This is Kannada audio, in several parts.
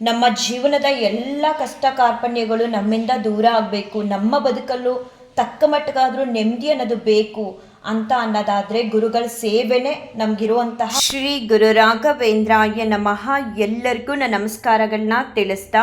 ನಮ್ಮ ಜೀವನದ ಎಲ್ಲ ಕಷ್ಟ ಕಾರ್ಪಣ್ಯಗಳು ನಮ್ಮಿಂದ ದೂರ ಆಗಬೇಕು. ನಮ್ಮ ಬದುಕಲ್ಲೂ ತಕ್ಕ ಮಟ್ಟಗಾದ್ರೂ ನೆಮ್ಮದಿ ಅನ್ನೋದು ಬೇಕು ಅಂತ ಅನ್ನೋದಾದ್ರೆ ಗುರುಗಳ ಸೇವೆನೇ ನಮ್ಗಿರುವಂತಹ ಶ್ರೀ ಗುರು ರಾಘವೇಂದ್ರಾಯ ನಮಃ ಎಲ್ಲರಿಗೂ ನನ್ನ ನಮಸ್ಕಾರಗಳನ್ನ ತಿಳಿಸ್ತಾ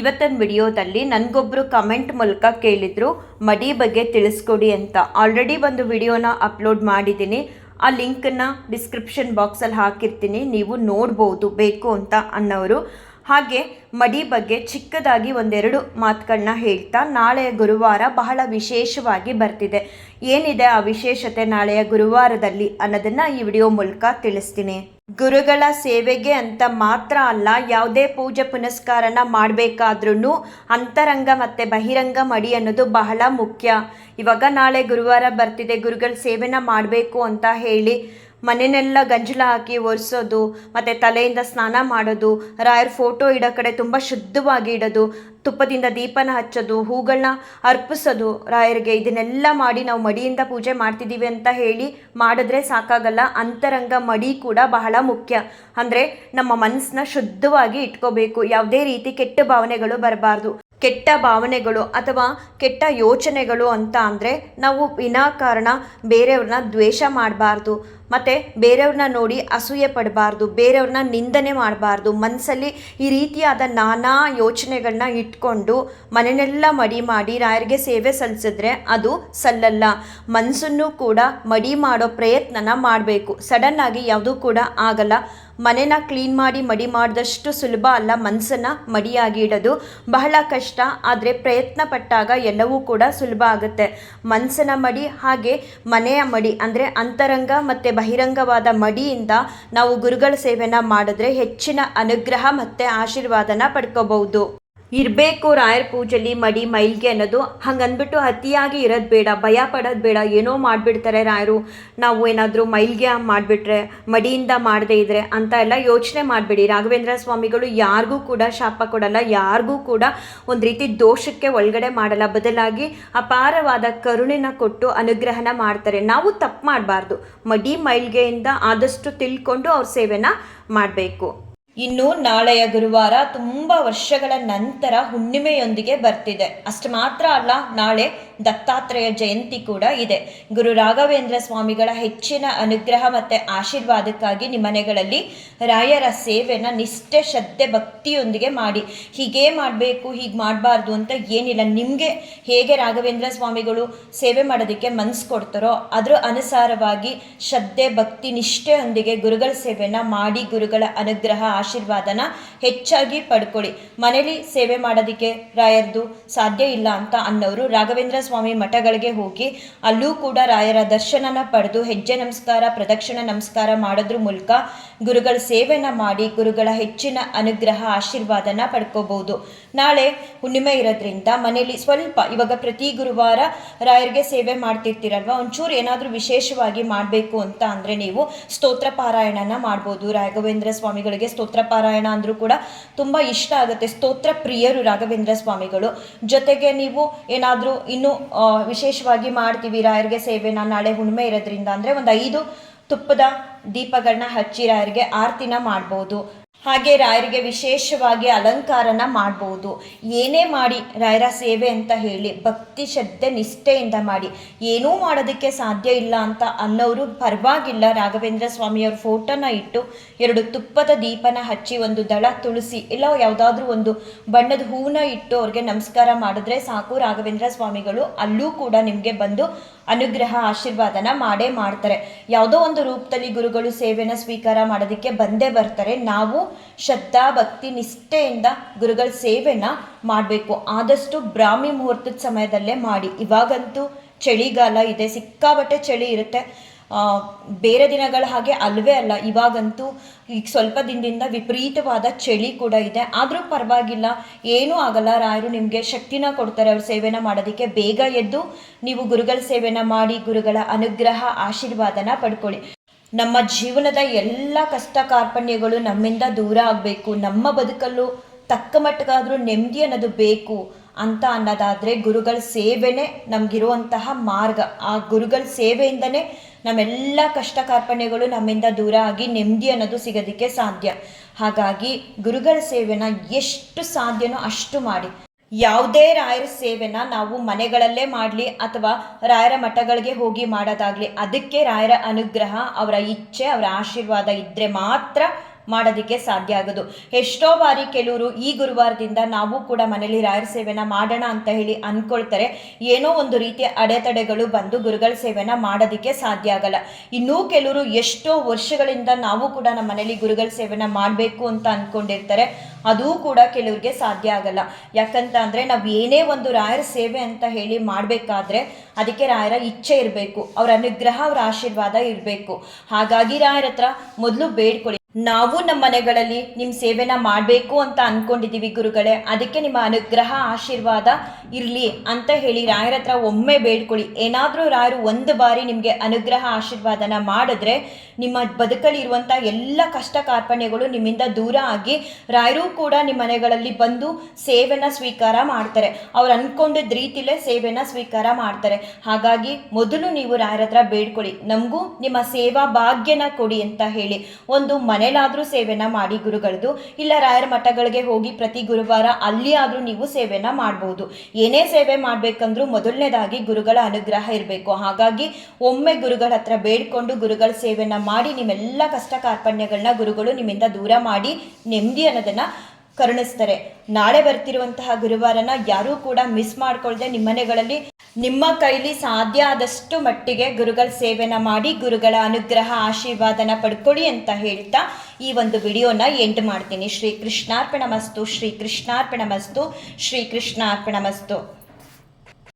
ಇವತ್ತಿನ ವಿಡಿಯೋದಲ್ಲಿ ನನಗೊಬ್ಬರು ಕಮೆಂಟ್ ಮೂಲಕ ಕೇಳಿದ್ರು, ಮಡಿ ಬಗ್ಗೆ ತಿಳಿಸ್ಕೊಡಿ ಅಂತ. ಆಲ್ರೆಡಿ ಒಂದು ವಿಡಿಯೋನ ಅಪ್ಲೋಡ್ ಮಾಡಿದ್ದೀನಿ. ಆ ಲಿಂಕನ್ನು ಡಿಸ್ಕ್ರಿಪ್ಷನ್ ಬಾಕ್ಸಲ್ಲಿ ಹಾಕಿರ್ತೀನಿ. ನೀವು ನೋಡ್ಬೋದು ಬೇಕು ಅಂತ ಅನ್ನೋರು. ಹಾಗೆ ಮಡಿ ಬಗ್ಗೆ ಚಿಕ್ಕದಾಗಿ ಒಂದೆರಡು ಮಾತುಗಳನ್ನ ಹೇಳ್ತಾ ನಾಳೆಯ ಗುರುವಾರ ಬಹಳ ವಿಶೇಷವಾಗಿ ಬರ್ತಿದೆ. ಏನಿದೆ ಆ ವಿಶೇಷತೆ ನಾಳೆಯ ಗುರುವಾರದಲ್ಲಿ ಅನ್ನೋದನ್ನು ಈ ವಿಡಿಯೋ ಮೂಲಕ ತಿಳಿಸ್ತೀನಿ. ಗುರುಗಳ ಸೇವೆಗೆ ಅಂತ ಮಾತ್ರ ಅಲ್ಲ, ಯಾವುದೇ ಪೂಜೆ ಪುನಸ್ಕಾರನ ಮಾಡಬೇಕಾದ್ರೂ ಅಂತರಂಗ ಮತ್ತು ಬಹಿರಂಗ ಮಡಿ ಅನ್ನೋದು ಬಹಳ ಮುಖ್ಯ. ಇವಾಗ ನಾಳೆ ಗುರುವಾರ ಬರ್ತಿದೆ, ಗುರುಗಳ ಸೇವೆನ ಮಾಡಬೇಕು ಅಂತ ಹೇಳಿ ಮನೆನೆಲ್ಲ ಗಂಜಲ ಹಾಕಿ ಒರೆಸೋದು, ಮತ್ತು ತಲೆಯಿಂದ ಸ್ನಾನ ಮಾಡೋದು, ರಾಯರ ಫೋಟೋ ಇಡೋ ಕಡೆ ತುಂಬ ಶುದ್ಧವಾಗಿ ಇಡೋದು, ತುಪ್ಪದಿಂದ ದೀಪನ ಹಚ್ಚೋದು, ಹೂಗಳನ್ನ ಅರ್ಪಿಸೋದು, ರಾಯರಿಗೆ ಇದನ್ನೆಲ್ಲ ಮಾಡಿ ನಾವು ಮಡಿಯಿಂದ ಪೂಜೆ ಮಾಡ್ತಿದ್ದೀವಿ ಅಂತ ಹೇಳಿ ಮಾಡಿದ್ರೆ ಸಾಕಾಗಲ್ಲ. ಅಂತರಂಗ ಮಡಿ ಕೂಡ ಬಹಳ ಮುಖ್ಯ. ಅಂದರೆ ನಮ್ಮ ಮನಸ್ಸನ್ನ ಶುದ್ಧವಾಗಿ ಇಟ್ಕೋಬೇಕು. ಯಾವುದೇ ರೀತಿ ಕೆಟ್ಟ ಭಾವನೆಗಳು ಬರಬಾರ್ದು. ಕೆಟ್ಟ ಭಾವನೆಗಳು ಅಥವಾ ಕೆಟ್ಟ ಯೋಚನೆಗಳು ಅಂತ ಅಂದರೆ ನಾವು ವಿನಾಕಾರಣ ಬೇರೆಯವ್ರನ್ನ ದ್ವೇಷ ಮಾಡಬಾರ್ದು, ಮತ್ತು ಬೇರೆಯವ್ರನ್ನ ನೋಡಿ ಅಸೂಯೆ ಪಡಬಾರ್ದು, ಬೇರೆಯವ್ರನ್ನ ನಿಂದನೆ ಮಾಡಬಾರ್ದು ಮನಸ್ಸಲ್ಲಿ ಈ ರೀತಿಯಾದ ನಾನಾ ಯೋಚನೆಗಳನ್ನ ಇಟ್ಕೊಂಡು ಮನೆಯೆಲ್ಲ ಮಡಿ ಮಾಡಿ ರಾಯರಿಗೆ ಸೇವೆ ಸಲ್ಲಿಸಿದ್ರೆ ಅದು ಸಲ್ಲಲ್ಲ. ಮನಸ್ಸನ್ನು ಕೂಡ ಮಡಿ ಮಾಡೋ ಪ್ರಯತ್ನನ ಮಾಡಬೇಕು. ಸಡನ್ನಾಗಿ ಯಾವುದೂ ಕೂಡ ಆಗಲ್ಲ. ಮನೆನ ಕ್ಲೀನ್ ಮಾಡಿ ಮಡಿ ಮಾಡಿದಷ್ಟು ಸುಲಭ ಅಲ್ಲ ಮನಸ್ಸನ್ನು ಮಡಿಯಾಗಿ ಇಡೋದು. ಬಹಳ ಕಷ್ಟ, ಆದರೆ ಪ್ರಯತ್ನ ಪಟ್ಟಾಗ ಎಲ್ಲವೂ ಕೂಡ ಸುಲಭ ಆಗುತ್ತೆ. ಮನಸ್ಸನ್ನ ಮಡಿ, ಹಾಗೆ ಮನೆಯ ಮಡಿ, ಅಂದರೆ ಅಂತರಂಗ ಮತ್ತು ಬಹಿರಂಗವಾದ ಮಡಿಯಿಂದ ನಾವು ಗುರುಗಳ ಸೇವೆನ ಮಾಡಿದ್ರೆ ಹೆಚ್ಚಿನ ಅನುಗ್ರಹ ಮತ್ತು ಆಶೀರ್ವಾದನ ಪಡ್ಕೋಬಹುದು. ಇರಬೇಕು, ರಾಯರ ಪೂಜೆಲಿ ಮಡಿ, ಮೈಲ್ಗೆ ಅನ್ನೋದು ಹಂಗಂದ್ಬಿಟ್ಟು ಅತಿಯಾಗಿ ಇರೋದು ಬೇಡ, ಭಯ ಪಡೋದು ಬೇಡ, ಏನೋ ಮಾಡಿಬಿಡ್ತಾರೆ ರಾಯರು. ನಾವು ಏನಾದರೂ ಮೈಲ್ಗೆ ಮಾಡಿಬಿಟ್ರೆ, ಮಡಿಯಿಂದ ಮಾಡದೇ ಇದ್ರೆ ಅಂತ ಎಲ್ಲ ಯೋಚನೆ ಮಾಡಬೇಡಿ. ರಾಘವೇಂದ್ರ ಸ್ವಾಮಿಗಳು ಯಾರಿಗೂ ಕೂಡ ಶಾಪ ಕೊಡಲ್ಲ, ಯಾರಿಗೂ ಕೂಡ ಒಂದು ರೀತಿ ದೋಷಕ್ಕೆ ಒಳಗಡೆ ಮಾಡಲ್ಲ. ಬದಲಾಗಿ ಅಪಾರವಾದ ಕರುಣೆನ ಕೊಟ್ಟು ಅನುಗ್ರಹನ ಮಾಡ್ತಾರೆ. ನಾವು ತಪ್ಪು ಮಾಡಬಾರ್ದು. ಮಡಿ, ಮೈಲ್ಗೆಯಿಂದ ಆದಷ್ಟು ತಿಳ್ಕೊಂಡು ಅವ್ರ ಸೇವೆನ ಮಾಡಬೇಕು. ಇನ್ನು ನಾಳೆಯ ಗುರುವಾರ ತುಂಬ ವರ್ಷಗಳ ನಂತರ ಹುಣ್ಣಿಮೆಯೊಂದಿಗೆ ಬರ್ತಿದೆ. ಅಷ್ಟು ಮಾತ್ರ ಅಲ್ಲ ನಾಳೆ ದತ್ತಾತ್ರೇಯ ಜಯಂತಿ ಕೂಡ ಇದೆ. ಗುರು ರಾಘವೇಂದ್ರ ಸ್ವಾಮಿಗಳ ಹೆಚ್ಚಿನ ಅನುಗ್ರಹ ಮತ್ತು ಆಶೀರ್ವಾದಕ್ಕಾಗಿ ನಿಮ್ಮ ಮನೆಗಳಲ್ಲಿ ರಾಯರ ಸೇವೆನ ನಿಷ್ಠೆ, ಶ್ರದ್ಧೆ, ಭಕ್ತಿಯೊಂದಿಗೆ ಮಾಡಿ. ಹೀಗೇ ಮಾಡಬೇಕು, ಹೀಗೆ ಮಾಡಬಾರ್ದು ಅಂತ ಏನಿಲ್ಲ. ನಿಮಗೆ ಹೇಗೆ ರಾಘವೇಂದ್ರ ಸ್ವಾಮಿಗಳು ಸೇವೆ ಮಾಡೋದಕ್ಕೆ ಮನಸ್ಸು ಕೊಡ್ತಾರೋ ಅದರ ಅನುಸಾರವಾಗಿ ಶ್ರದ್ಧೆ, ಭಕ್ತಿ ನಿಷ್ಠೆಯೊಂದಿಗೆ ಗುರುಗಳ ಸೇವೆಯನ್ನು ಮಾಡಿ, ಗುರುಗಳ ಅನುಗ್ರಹ, ಆಶೀರ್ವಾದನ ಹೆಚ್ಚಾಗಿ ಪಡ್ಕೊಳ್ಳಿ. ಮನೇಲಿ ಸೇವೆ ಮಾಡೋದಕ್ಕೆ ರಾಯರ್ದು ಸಾಧ್ಯ ಇಲ್ಲ ಅಂತ ಅನ್ನೋರು ರಾಘವೇಂದ್ರ ಸ್ವಾಮಿ ಮಠಗಳಿಗೆ ಹೋಗಿ ಅಲ್ಲೂ ಕೂಡ ರಾಯರ ದರ್ಶನನ ಪಡೆದು ಹೆಜ್ಜೆ ನಮಸ್ಕಾರ ಪ್ರದಕ್ಷಿಣ ನಮಸ್ಕಾರ ಮಾಡೋದ್ರ ಮೂಲಕ ಗುರುಗಳ ಸೇವೆನ ಮಾಡಿ ಗುರುಗಳ ಹೆಚ್ಚಿನ ಅನುಗ್ರಹ, ಆಶೀರ್ವಾದನ ಪಡ್ಕೋಬಹುದು. ನಾಳೆ ಹುಣ್ಣಿಮೆ ಇರೋದ್ರಿಂದ ಮನೆಯಲ್ಲಿ ಸ್ವಲ್ಪ, ಇವಾಗ ಪ್ರತಿ ಗುರುವಾರ ರಾಯರಿಗೆ ಸೇವೆ ಮಾಡ್ತಿರ್ತೀರಲ್ವ? ಒಂಚೂರು ಏನಾದರೂ ವಿಶೇಷವಾಗಿ ಮಾಡಬೇಕು ಅಂತ ಅಂದರೆ ನೀವು ಸ್ತೋತ್ರ ಪಾರಾಯಣನ ಮಾಡ್ಬೋದು. ರಾಘವೇಂದ್ರ ಸ್ವಾಮಿಗಳಿಗೆ ಸ್ತೋತ್ರ ಪಾರಾಯಣ ಅಂದರೂ ಕೂಡ ತುಂಬ ಇಷ್ಟ ಆಗುತ್ತೆ. ಸ್ತೋತ್ರ ಪ್ರಿಯರು ರಾಘವೇಂದ್ರ ಸ್ವಾಮಿಗಳು. ಜೊತೆಗೆ ನೀವು ಏನಾದರೂ ಇನ್ನೂ ವಿಶೇಷವಾಗಿ ಮಾಡ್ತೀವಿ ರಾಯರಿಗೆ ಸೇವೆನ ನಾಳೆ ಹುಣ್ಣಿಮೆ ಇರೋದ್ರಿಂದ ಅಂದರೆ ಒಂದು ಐದು ತುಪ್ಪದ ದೀಪಗಳನ್ನ ಹಚ್ಚಿರೋರಿಗೆ ಆರತಿನ ಮಾಡ್ಬೋದು. ಹಾಗೆ ರಾಯರಿಗೆ ವಿಶೇಷವಾಗಿ ಅಲಂಕಾರನ ಮಾಡ್ಬೋದು. ಏನೇ ಮಾಡಿ ರಾಯರ ಸೇವೆ ಅಂತ ಹೇಳಿ, ಭಕ್ತಿ, ಶ್ರದ್ಧೆ, ನಿಷ್ಠೆಯಿಂದ ಮಾಡಿ, ಏನೂ ಮಾಡೋದಕ್ಕೆ ಸಾಧ್ಯ ಇಲ್ಲ ಅಂತ ಅನ್ನೋರು ಪರವಾಗಿಲ್ಲ. ರಾಘವೇಂದ್ರ ಸ್ವಾಮಿಯವ್ರ ಫೋಟೋನ ಇಟ್ಟು ಎರಡು ತುಪ್ಪದ ದೀಪನ ಹಚ್ಚಿ ಒಂದು ದಳ ತುಳಸಿ, ಇಲ್ಲ ಯಾವುದಾದ್ರೂ ಒಂದು ಬಣ್ಣದ ಹೂವನ್ನ ಇಟ್ಟು ಅವ್ರಿಗೆ ನಮಸ್ಕಾರ ಮಾಡಿದ್ರೆ ಸಾಕು. ರಾಘವೇಂದ್ರ ಸ್ವಾಮಿಗಳು ಅಲ್ಲೂ ಕೂಡ ನಿಮಗೆ ಬಂದು ಅನುಗ್ರಹ, ಆಶೀರ್ವಾದನ ಮಾಡೇ ಮಾಡ್ತಾರೆ. ಯಾವುದೋ ಒಂದು ರೂಪದಲ್ಲಿ ಗುರುಗಳು ಸೇವೆನ ಸ್ವೀಕಾರ ಮಾಡೋದಕ್ಕೆ ಬಂದೇ ಬರ್ತಾರೆ. ನಾವು ಶ್ರದ್ಧಾ ಭಕ್ತಿ ನಿಷ್ಠೆಯಿಂದ ಗುರುಗಳ ಸೇವೆನ ಮಾಡಬೇಕು. ಆದಷ್ಟು ಬ್ರಾಹ್ಮಿ ಮುಹೂರ್ತದ ಸಮಯದಲ್ಲೇ ಮಾಡಿ. ಇವಾಗಂತೂ ಚಳಿಗಾಲ ಇದೆ. ಸಿಕ್ಕಾಬಟ್ಟೆ ಚಳಿ ಇರುತ್ತೆ. ಬೇರೆ ದಿನಗಳ ಹಾಗೆ ಅಲ್ವೇ ಅಲ್ಲ. ಇವಾಗಂತೂ ಈಗ ಸ್ವಲ್ಪ ದಿನದಿಂದ ವಿಪರೀತವಾದ ಚಳಿ ಕೂಡ ಇದೆ. ಆದರೂ ಪರವಾಗಿಲ್ಲ. ಏನೂ ಆಗಲ್ಲ. ರಾಯರು ನಿಮಗೆ ಶಕ್ತಿನ ಕೊಡ್ತಾರೆ ಅವ್ರ ಸೇವೆನ ಮಾಡೋದಕ್ಕೆ. ಬೇಗ ಎದ್ದು ನೀವು ಗುರುಗಳ ಸೇವೆನ ಮಾಡಿ, ಗುರುಗಳ ಅನುಗ್ರಹ, ಆಶೀರ್ವಾದನ ಪಡ್ಕೊಳ್ಳಿ. ನಮ್ಮ ಜೀವನದ ಎಲ್ಲ ಕಷ್ಟ ಕಾರ್ಪಣ್ಯಗಳು ನಮ್ಮಿಂದ ದೂರ ಆಗಬೇಕು. ನಮ್ಮ ಬದುಕಲ್ಲೂ ತಕ್ಕ ಮಟ್ಟಗಾದರೂ ನೆಮ್ಮದಿ ಅನ್ನೋದು ಬೇಕು ಅಂತ ಅನ್ನೋದಾದರೆ ಗುರುಗಳ ಸೇವೆನೇ ನಮಗಿರುವಂತಹ ಮಾರ್ಗ. ಆ ಗುರುಗಳ ಸೇವೆಯಿಂದನೇ ನಮ್ಮೆಲ್ಲ ಕಷ್ಟ ಕಾರ್ಪಣ್ಯಗಳು ನಮ್ಮಿಂದ ದೂರ ಆಗಿ ನೆಮ್ಮದಿ ಅನ್ನೋದು ಸಿಗೋದಕ್ಕೆ ಸಾಧ್ಯ. ಹಾಗಾಗಿ ಗುರುಗಳ ಸೇವೆನ ಎಷ್ಟು ಸಾಧ್ಯನೋ ಅಷ್ಟು ಮಾಡಿ. ಯಾವುದೇ ರಾಯರ ಸೇವೆನ ನಾವು ಮನೆಗಳಲ್ಲೇ ಮಾಡಲಿ ಅಥವಾ ರಾಯರ ಮಠಗಳಿಗೆ ಹೋಗಿ ಮಾಡೋದಾಗ್ಲಿ, ಅದಕ್ಕೆ ರಾಯರ ಅನುಗ್ರಹ, ಅವರ ಇಚ್ಛೆ, ಅವರ ಆಶೀರ್ವಾದ ಇದ್ದರೆ ಮಾತ್ರ ಮಾಡೋದಕ್ಕೆ ಸಾಧ್ಯ ಆಗೋದು. ಎಷ್ಟೋ ಬಾರಿ ಕೆಲವರು ಈ ಗುರುವಾರದಿಂದ ನಾವು ಕೂಡ ಮನೇಲಿ ರಾಯರ ಸೇವೆನ ಮಾಡೋಣ ಅಂತ ಹೇಳಿ ಅಂದ್ಕೊಳ್ತಾರೆ ಏನೋ ಒಂದು ರೀತಿಯ ಅಡೆತಡೆಗಳು ಬಂದು ಗುರುಗಳ ಸೇವೆನ ಮಾಡೋದಕ್ಕೆ ಸಾಧ್ಯ ಆಗಲ್ಲ. ಇನ್ನೂ ಕೆಲವರು ಎಷ್ಟೋ ವರ್ಷಗಳಿಂದ ನಾವು ಕೂಡ ನಮ್ಮ ಮನೇಲಿ ಗುರುಗಳ ಸೇವೆನ ಮಾಡಬೇಕು ಅಂತ ಅಂದ್ಕೊಂಡಿರ್ತಾರೆ ಅದೂ ಕೂಡ ಕೆಲವ್ರಿಗೆ ಸಾಧ್ಯ ಆಗಲ್ಲ. ಯಾಕಂತ ಅಂದರೆ ನಾವು ಏನೇ ಒಂದು ರಾಯರ ಸೇವೆ ಅಂತ ಹೇಳಿ ಮಾಡಬೇಕಾದ್ರೆ ಅದಕ್ಕೆ ರಾಯರ ಇಚ್ಛೆ ಇರಬೇಕು. ಅವರ ಅನುಗ್ರಹ, ಅವರ ಆಶೀರ್ವಾದ ಇರಬೇಕು. ಹಾಗಾಗಿ ರಾಯರ ಹತ್ರ ಮೊದಲು ಬೇಡ್ಕೊಳ್ಳಿ. ನಾವು ನಮ್ಮ ಮನೆಗಳಲ್ಲಿ ನಿಮ್ಮ ಸೇವೆನ ಮಾಡಬೇಕು ಅಂತ ಅಂದ್ಕೊಂಡಿದ್ದೀವಿ ಗುರುಗಳೇ. ಅದಕ್ಕೆ ನಿಮ್ಮ ಅನುಗ್ರಹ, ಆಶೀರ್ವಾದ ಇರಲಿ ಅಂತ ಹೇಳಿ ರಾಯರ ಹತ್ರ ಒಮ್ಮೆ ಬೇಡ್ಕೊಳ್ಳಿ. ಏನಾದರೂ ರಾಯರು ಒಂದು ಬಾರಿ ನಿಮಗೆ ಅನುಗ್ರಹ, ಆಶೀರ್ವಾದನ ಮಾಡಿದ್ರೆ ನಿಮ್ಮ ಬದುಕಲ್ಲಿ ಇರುವಂಥ ಎಲ್ಲ ಕಷ್ಟ ಕಾರ್ಪಣ್ಯಗಳು ನಿಮ್ಮಿಂದ ದೂರ ಆಗಿ ರಾಯರು ಕೂಡ ನಿಮ್ಮ ಮನೆಗಳಲ್ಲಿ ಬಂದು ಸೇವೆನ ಸ್ವೀಕಾರ ಮಾಡ್ತಾರೆ. ಅವ್ರು ಅಂದ್ಕೊಂಡಿದ್ದ ರೀತಿಲೇ ಸೇವೆನ ಸ್ವೀಕಾರ ಮಾಡ್ತಾರೆ. ಹಾಗಾಗಿ ಮೊದಲು ನೀವು ರಾಯರ ಹತ್ರ ಬೇಡ್ಕೊಳ್ಳಿ. ನಮಗೂ ನಿಮ್ಮ ಸೇವಾ ಭಾಗ್ಯನ ಕೊಡಿ ಅಂತ ಹೇಳಿ. ಒಂದು ಮನೇಲಾದರೂ ಸೇವೆನ ಮಾಡಿ ಗುರುಗಳದು, ಇಲ್ಲ ರಾಯರ ಮಠಗಳಿಗೆ ಹೋಗಿ ಪ್ರತಿ ಗುರುವಾರ ಅಲ್ಲಿ ಆದರೂ ನೀವು ಸೇವೆನ ಮಾಡ್ಬೋದು. ಏನೇ ಸೇವೆ ಮಾಡಬೇಕಂದ್ರೂ ಮೊದಲನೇದಾಗಿ ಗುರುಗಳ ಅನುಗ್ರಹ ಇರಬೇಕು. ಹಾಗಾಗಿ ಒಮ್ಮೆ ಗುರುಗಳ ಹತ್ರ ಬೇಡ್ಕೊಂಡು ಗುರುಗಳ ಸೇವೆನ ಮಾಡಿ ನಿಮ್ಮೆಲ್ಲ ಕಷ್ಟ ಕಾರ್ಪಣ್ಯಗಳನ್ನ ಗುರುಗಳು ನಿಮ್ಮಿಂದ ದೂರ ಮಾಡಿ ನೆಮ್ಮದಿ ಅನ್ನೋದನ್ನ ಕರುಣಿಸ್ತಾರೆ. ನಾಳೆ ಬರ್ತಿರುವಂತಹ ಗುರುವಾರನ ಯಾರೂ ಕೂಡ ಮಿಸ್ ಮಾಡ್ಕೊಳ್ದೆ ನಿಮ್ಮ ಮನೆಗಳಲ್ಲಿ ನಿಮ್ಮ ಕೈಲಿ ಸಾಧ್ಯ ಆದಷ್ಟು ಮಟ್ಟಿಗೆ ಗುರುಗಳ ಸೇವೆನ ಮಾಡಿ ಗುರುಗಳ ಅನುಗ್ರಹ ಆಶೀರ್ವಾದನ ಪಡ್ಕೊಳ್ಳಿ ಅಂತ ಹೇಳ್ತಾ ಈ ಒಂದು ವಿಡಿಯೋನ ಎಂಡ್ ಮಾಡ್ತೀನಿ. ಶ್ರೀ ಕೃಷ್ಣಾರ್ಪಣ ಮಸ್ತು ಶ್ರೀ ಕೃಷ್ಣಾರ್ಪಣ ಮಸ್ತು ಶ್ರೀ ಕೃಷ್ಣಾರ್ಪಣ ಮಸ್ತು